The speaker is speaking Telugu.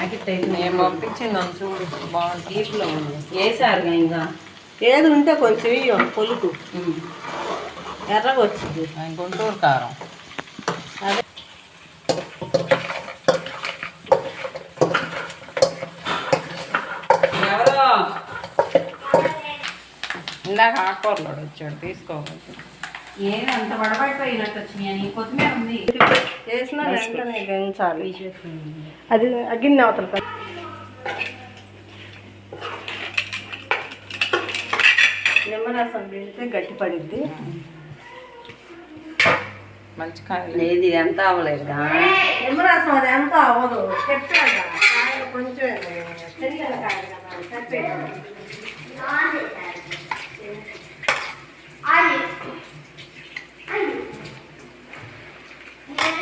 ప్యాకెట్ అయితే నేను పంపించింది చూడు బాగుంటుంది తీపులో ఉంది. వేసారు ఇంకా? ఏది ఉంటే కొంచెం ఇయ్యో ఉమ్. ఎర్రగా వచ్చింది గుంటూరు కారం. అదే. ఎవరో? ఇందాక ఆకుకూరలోడు వచ్చాడు తీసుకోవాలి ఏమి అంత వడబడిపోయినట్టు వచ్చినాయి అని కొత్తిమీర ఉంది. వేసిన వెంటనే గంచాలి అది గిన్నె అవతల. నిమ్మరసం పిండితే గట్టి పడిద్ది. మంచి లేదు ఎంత అవ్వలేదా నిమ్మరసం అది ఎంత అవ్వదు. కొంచెం Yeah.